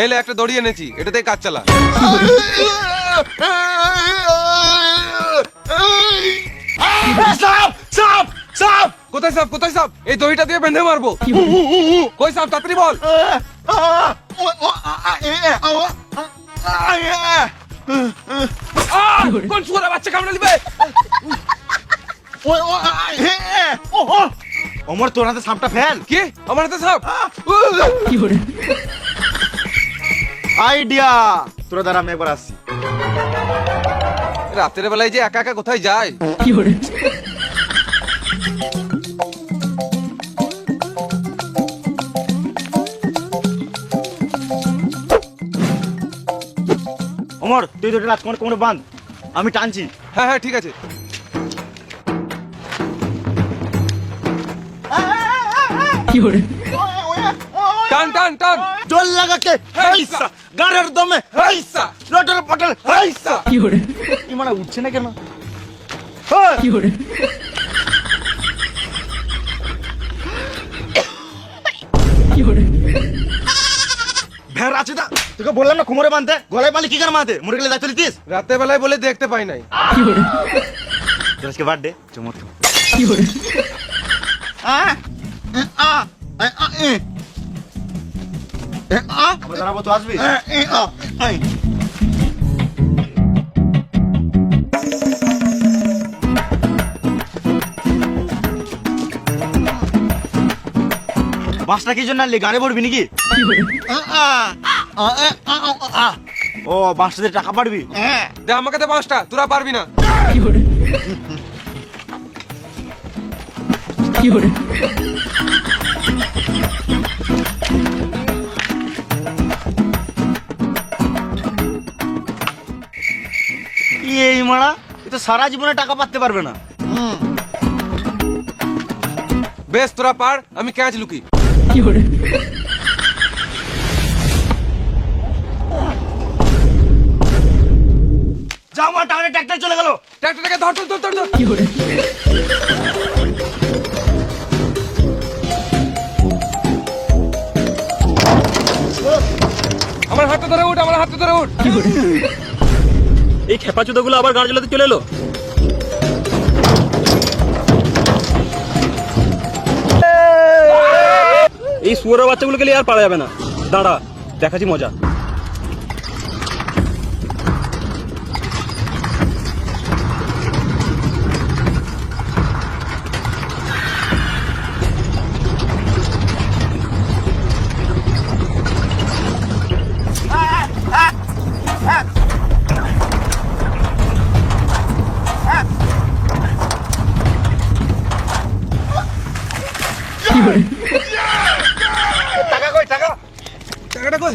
এই লে একটা দড়ি এনেছি এটাতেই কাজ চালা। কোথায় সাপ কোথায় সাপ? এই দড়িটা দিয়ে বেঁধে মারবো। কই সাপ তাড়াতাড়ি বল! কোন শুয়ারের বাচ্চা কামড়ে দিবে? অমর তোর হাতে সাপটা ফেল। কি? আমার হাতে সাপ? আইডিয়া তোরা দ্বারা আমি একবার আসছি রাতের বেলায় যে একা একা কোথায় যায় অমর তুই দুটো রাত কোমরে কোমরে বাঁধ আমি টানছি হ্যাঁ হ্যাঁ ঠিক আছে টান টান টান। জল লাগাকে হাইসা। গাড়ের দমে হাইসা। লটর পটল হাইসা। কি মানে উঠছে না কেন? কি ওরে কি হ্যাঁ। ভেড় আছে দা তোকে বললাম না কোমরে বাঁধতে? গলায় বাঁধলে কি করে বাঁধে মরে গেলে দায়িত্ব নিতিস রাতের বেলায় বলে দেখতে পাই নাই। কি তোর আজকে বার্থডে তো আসবি বাসটা কি জন্য আনলি? গাড়ি পড়বি নাকি? ও বাসটাতে টাকা পাড়বি? দে আমাকে দে পাঁচটা তোরা পারবি না। কি মারা এ তো সারা জীবনে টাকা পাতে পারবে না। বেশ তোরা পার আমি ক্যাচ লুকি। যা আমার টাকা ট্রাক্টর চলে গেল। ট্রাক্টরটাকে ধর ধর ধর ধর। আমার হাতটা ধরে উঠ আমার হাতে ধরে উঠ। এই খেপা গুলো আবার গাড়ি জ্বালাতে চলে এলো? এই শুয়ারের বাচ্চাগুলোকে নিয়ে আর পারা যাবে না। দাঁড়া, দেখাচ্ছি মজা। করে টাকা কই টাকা? টাকাটা কই?